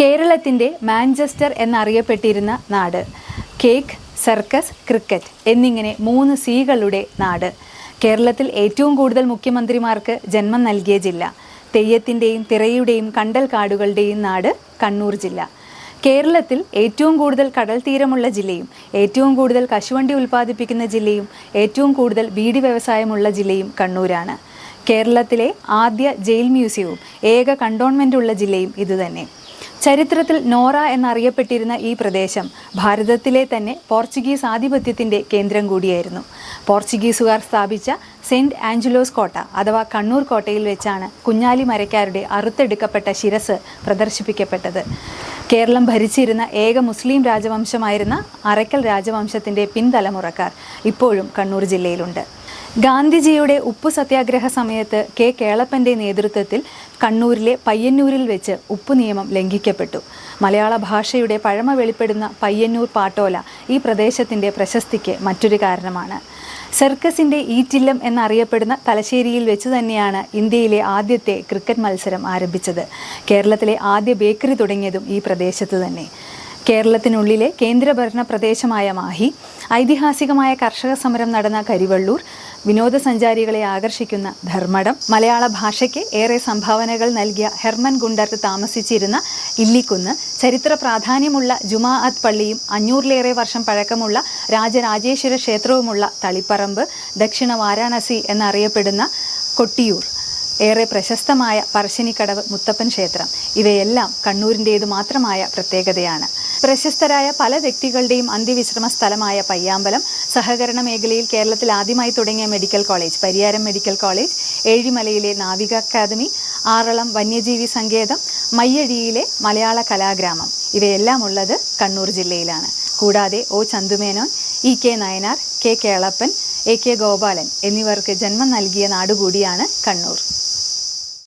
കേരളത്തിന്റെ മാഞ്ചസ്റ്റർ എന്നറിയപ്പെട്ടിരുന്ന നാട്. കേക്ക് സർക്കസ് ക്രിക്കറ്റ് എന്നിങ്ങനെ മൂന്ന് സീകളുടെ നാട്. കേരളത്തിൽ ഏറ്റവും കൂടുതൽ മുഖ്യമന്ത്രിമാർക്ക് ജന്മം നൽകിയ ജില്ല. തെയ്യത്തിന്റെയും തിറയുടെയും കണ്ടൽ കാടുകളുടെയും നാട് കണ്ണൂർ ജില്ല. കേരളത്തിൽ ഏറ്റവും കൂടുതൽ കടൽ തീരമുള്ള ജില്ലയും ഏറ്റവും കൂടുതൽ കശുവണ്ടി ഉൽപ്പാദിപ്പിക്കുന്ന ജില്ലയും ഏറ്റവും കൂടുതൽ വീടി വ്യവസായമുള്ള ജില്ലയും കണ്ണൂരാണ്. കേരളത്തിലെ ആദ്യ ജയിൽ മ്യൂസിയവും ഏക കണ്ടോൺമെന്റ് ഉള്ള ജില്ലയും ഇതുതന്നെ. ചരിത്രത്തിൽ നോറ എന്നറിയപ്പെട്ടിരുന്ന ഈ പ്രദേശം ഭാരതത്തിലെ തന്നെ പോർച്ചുഗീസ് ആധിപത്യത്തിന്റെ കേന്ദ്രം കൂടിയായിരുന്നു. പോർച്ചുഗീസുകാർ സ്ഥാപിച്ച സെന്റ് ആഞ്ചലോസ് കോട്ട അഥവാ കണ്ണൂർ കോട്ടയിൽ വെച്ചാണ് കുഞ്ഞാലി മരക്കാരുടെ അറുത്തെടുക്കപ്പെട്ട ശിരസ് പ്രദർശിപ്പിക്കപ്പെട്ടത്. കേരളം ഭരിച്ചിരുന്ന ഏക മുസ്ലിം രാജവംശമായിരുന്ന അറയ്ക്കൽ രാജവംശത്തിന്റെ പിൻതലമുറക്കാർ ഇപ്പോഴും കണ്ണൂർ ജില്ലയിലുണ്ട്. ഗാന്ധിജിയുടെ ഉപ്പു സത്യാഗ്രഹ സമയത്ത് കെ കേളപ്പന്റെ നേതൃത്വത്തിൽ കണ്ണൂരിലെ പയ്യന്നൂരിൽ വെച്ച് ഉപ്പു നിയമം ലംഘിക്കപ്പെട്ടു. മലയാള ഭാഷയുടെ പഴമ വെളിപ്പെടുന്ന പയ്യന്നൂർ പാട്ടോല ഈ പ്രദേശത്തിന്റെ പ്രശസ്തിക്ക് മറ്റൊരു കാരണമാണ്. സർക്കസിന്റെ ഈറ്റില്ലം എന്നറിയപ്പെടുന്ന തലശ്ശേരിയിൽ വെച്ച് തന്നെയാണ് ഇന്ത്യയിലെ ആദ്യത്തെ ക്രിക്കറ്റ് മത്സരം ആരംഭിച്ചത്. കേരളത്തിലെ ആദ്യ ബേക്കറി തുടങ്ങിയതും ഈ പ്രദേശത്ത് തന്നെ. കേരളത്തിനുള്ളിലെ കേന്ദ്രഭരണ പ്രദേശമായ മാഹി ഐതിഹാസികമായ കർഷക സമരം നടന്ന കരിവള്ളൂർ വിനോദസഞ്ചാരികളെ ആകർഷിക്കുന്ന ധർമ്മടം. മലയാള ഭാഷയ്ക്ക് ഏറെ സംഭാവനകൾ നൽകിയ ഹെർമൻ ഗുണ്ടർ താമസിച്ചിരുന്ന ഇല്ലിക്കുന്ന്. ചരിത്ര പ്രാധാന്യമുള്ള ജുമാഅത്ത് പള്ളിയും അഞ്ഞൂറിലേറെ വർഷം പഴക്കമുള്ള രാജരാജേശ്വര ക്ഷേത്രവുമുള്ള തളിപ്പറമ്പ് ദക്ഷിണ വാരാണസി എന്നറിയപ്പെടുന്ന കൊട്ടിയൂർ. ഏറെ പ്രശസ്തമായ പറശ്ശിനിക്കടവ് മുത്തപ്പൻ ക്ഷേത്രം. ഇവയെല്ലാം കണ്ണൂരിന്റേതു മാത്രമായ പ്രത്യേകതയാണ്. പ്രശസ്തരായ പല വ്യക്തികളുടെയും അന്ത്യവിശ്രമ സ്ഥലമായ പയ്യാമ്പലം സഹകരണ മേഖലയിൽ കേരളത്തിൽ ആദ്യമായി തുടങ്ങിയ medical college Pariyaram medical college ഏഴിമലയിലെ നാവിക അക്കാദമി ആറളം വന്യജീവി സങ്കേതം മയ്യഴിയിലെ മലയാള കലാഗ്രാമം. ഇവയെല്ലാം ഉള്ളത് കണ്ണൂർ ജില്ലയിലാണ്. കൂടാതെ O Chandu Menon E K Nayanar K Kelappan A K Gopalan എന്നിവർക്ക് ജന്മം നൽകിയ നാടുകൂടിയാണ് കണ്ണൂർ.